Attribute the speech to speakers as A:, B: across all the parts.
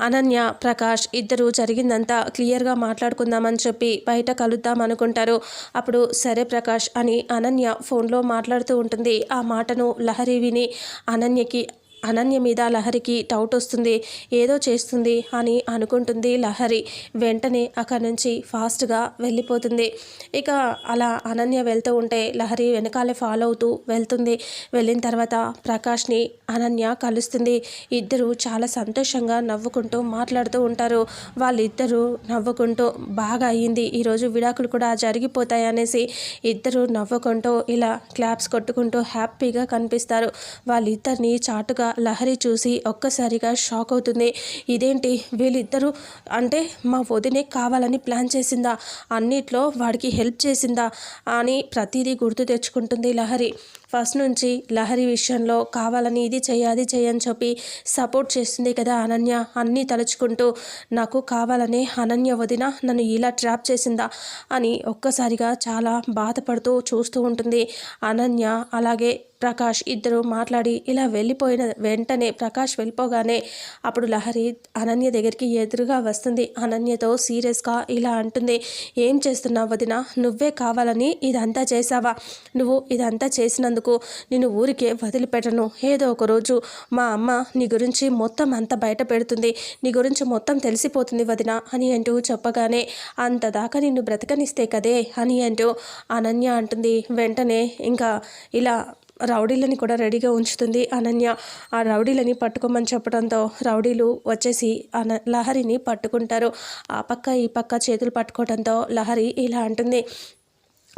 A: అనన్య ప్రకాష్ ఇద్దరు జరిగిందంతా క్లియర్గా మాట్లాడుకుందామని చెప్పి బయట కలుద్దాం అనుకుంటారు. అప్పుడు సరే ప్రకాష్ అని అనన్య ఫోన్లో మాట్లాడుతూ ఉంటుంది. ఆ మాటను లహరి విని అనన్యకి అనన్య మీద లహరికి డౌట్ వస్తుంది. ఏదో చేస్తుంది అని అనుకుంటుంది లహరి. వెంటనే అక్కడి నుంచి ఫాస్ట్గా వెళ్ళిపోతుంది. ఇక అలా అనన్య వెళ్తూ ఉంటే లహరి వెనకాలే ఫాలో అవుతూ వెళ్తుంది. వెళ్ళిన తర్వాత ప్రకాష్ని అనన్య కలుస్తుంది. ఇద్దరు చాలా సంతోషంగా నవ్వుకుంటూ మాట్లాడుతూ ఉంటారు. వాళ్ళిద్దరూ నవ్వుకుంటూ బాగా అయ్యింది. ఈరోజు విడాకులు కూడా జరిగిపోతాయి అనేసి ఇద్దరు నవ్వుకుంటూ ఇలా క్లాప్స్ కొట్టుకుంటూ హ్యాపీగా కనిపిస్తారు. వాళ్ళిద్దరిని చాటుగా లహరి చూసి ఒక్కసారిగా షాక్ అవుతుంది. ఇదేంటి? వీళ్ళిద్దరూ అంటే మా వదినే కావాలని ప్లాన్ చేసిందా? అన్నిట్లో వాడికి హెల్ప్ చేసిందా? అని ప్రతిదీ గుర్తు తెచ్చుకుంటుంది లహరి. ఫస్ట్ నుంచి లహరి విషయంలో కావాలని ఇది చేయాలి చేయని చెప్పి సపోర్ట్ చేస్తుంది కదా అనన్య. అన్నీ తలుచుకుంటూ నాకు కావాలనే అనన్య వదిన నన్ను ఇలా ట్రాప్ చేసిందా? అని ఒక్కసారిగా చాలా బాధపడుతూ చూస్తూ ఉంటుంది అనన్య. అలాగే ప్రకాష్ ఇద్దరు మాట్లాడి ఇలా వెళ్ళిపోయిన వెంటనే ప్రకాష్ వెళ్ళిపోగానే అప్పుడు లహరి అనన్య దగ్గరికి ఎదురుగా వస్తుంది. అనన్యతో సీరియస్గా ఇలా అంటుంది. ఏం చేస్తున్నావు వదిన? నువ్వే కావాలని ఇదంతా చేసావా నువ్వు ఇదంతా చేసినందుకు నేను ఊరికే వదిలిపెట్టను. ఏదో ఒక రోజు మా అమ్మ నీ గురించి మొత్తం అంత బయట పెడుతుంది. నీ గురించి మొత్తం తెలిసిపోతుంది వదిన అని అంటూ చెప్పగానే అంత దాకా నిన్ను బ్రతకనిస్తే కదే అని అంటూ అనన్య అంటుంది. వెంటనే ఇంకా ఇలా రౌడీలని కూడా రెడీగా ఉంచుతుంది. అనన్య ఆ రౌడీలని పట్టుకోమని చెప్పడంతో రౌడీలు వచ్చేసి అన లహరిని పట్టుకుంటారు. ఆ పక్క ఈ పక్క చేతులు పట్టుకోవడంతో లహరి ఇలా అంటుంది.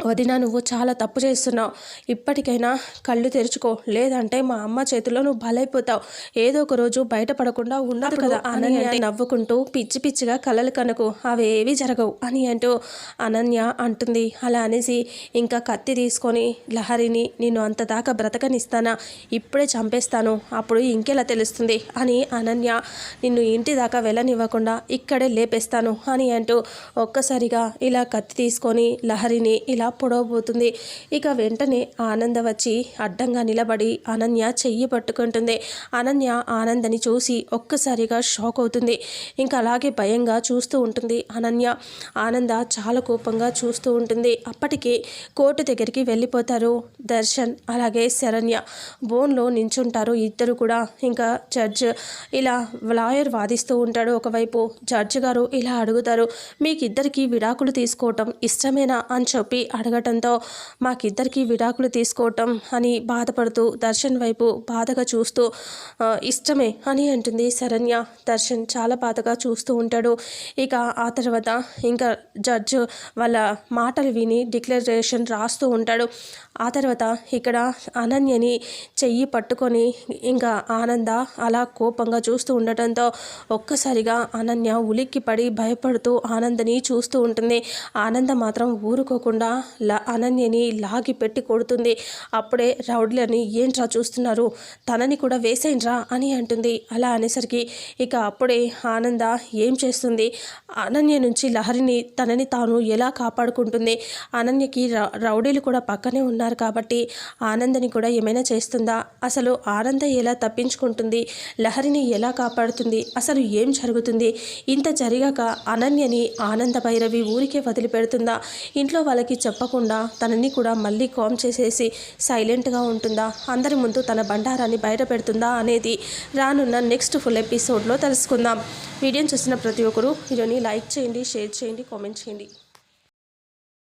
A: వదిన నువ్వు చాలా తప్పు చేస్తున్నావు. ఇప్పటికైనా కళ్ళు తెరుచుకో. లేదంటే మా అమ్మ చేతిలో నువ్వు బలైపోతావు. ఏదో ఒక రోజు బయటపడకుండా ఉండదు కదా అనన్య నవ్వుకుంటూ పిచ్చి పిచ్చిగా కలలు కనుకు. అవేవి జరగవు అని అంటూ అనన్య అంటుంది. అలా అనేసి ఇంకా కత్తి తీసుకొని లహరిని నేను అంత దాకా బ్రతకనిస్తానా? ఇప్పుడే చంపేస్తాను. అప్పుడు ఇంకెలా తెలుస్తుంది? అని అనన్య నిన్ను ఇంటి దాకా వెళ్ళనివ్వకుండా ఇక్కడే లేపేస్తాను అని అంటూ ఒక్కసారిగా ఇలా కత్తి తీసుకొని లహరిని ఇలా పొడవబోతుంది. ఇక వెంటనే ఆనంద వచ్చి అడ్డంగా నిలబడి అనన్య చెయ్యి పట్టుకుంటుంది. అనన్య ఆనందని చూసి ఒక్కసారిగా షాక్ అవుతుంది. ఇంకా అలాగే భయంగా చూస్తూ ఉంటుంది అనన్య. ఆనంద చాలా కోపంగా చూస్తూ ఉంటుంది. అప్పటికి కోర్టు దగ్గరికి వెళ్ళిపోతారు దర్శన్ అలాగే శరణ్య. బోన్లో నించుంటారు ఇద్దరు కూడా. ఇంకా జడ్జ్ ఇలా లాయర్ వాదిస్తూ ఉంటాడు ఒకవైపు. జడ్జ్ గారు ఇలా అడుగుతారు మీకిద్దరికి విడాకులు తీసుకోవటం ఇష్టమేనా? అని చెప్పి అడగటంతో మాకిద్దరికీ విడాకులు తీసుకోవటం అని బాధపడుతూ దర్శన్ వైపు బాధగా చూస్తూ ఇష్టమే అని అంటుంది శరణ్య. దర్శన్ చాలా బాధగా చూస్తూ ఉంటాడు. ఇక ఆ తర్వాత ఇంకా జడ్జ్ వాళ్ళ మాటలు విని డిక్లరేషన్ రాస్తూ ఉంటాడు. ఆ తర్వాత ఇక్కడ అనన్యని చెయ్యి పట్టుకొని ఇంకా ఆనంద అలా కోపంగా చూస్తూ ఉండటంతో ఒక్కసారిగా అనన్య ఉలిక్కి పడి భయపడుతూ ఆనందని చూస్తూ ఉంటుంది. ఆనంద మాత్రం ఊరుకోకుండా అనన్యని లాగి పెట్టి కొడుతుంది. అప్పుడే రౌడ్లని ఏంట్రా చూస్తున్నారు? తనని కూడా వేసేయండ్రా అని అంటుంది. అలా అనేసరికి ఇక అప్పుడే ఆనంద ఏం చేస్తుంది? అనన్య నుంచి లహరిని తనని తాను ఎలా కాపాడుకుంటుంది? అనన్యకి రౌడీలు కూడా పక్కనే ఉన్నారు కాబట్టి ఆనందని కూడా ఏమైనా చేస్తుందా? అసలు ఆనంద ఎలా తప్పించుకుంటుంది? లహరిని ఎలా కాపాడుతుంది? అసలు ఏం జరుగుతుంది? ఇంత జరిగాక అనన్యని ఆనంద భైరవి ఊరికే వదిలిపెడుతుందా? ఇంట్లో వాళ్ళకి చెప్పకుండా తనని కూడా మళ్ళీ కామ్ చేసేసి సైలెంట్గా ఉంటుందా? అందరి ముందు తన బండారాన్ని బయట పెడుతుందా అనేది రానున్న నెక్స్ట్ ఫుల్ ఎపిసోడ్లో తెలుసుకుందాం. వీడియోని చూసిన ప్రతి ఒక్కరూ వీడియోని లైక్ చేయండి షేర్ చేయండి కామెంట్ చేయండి.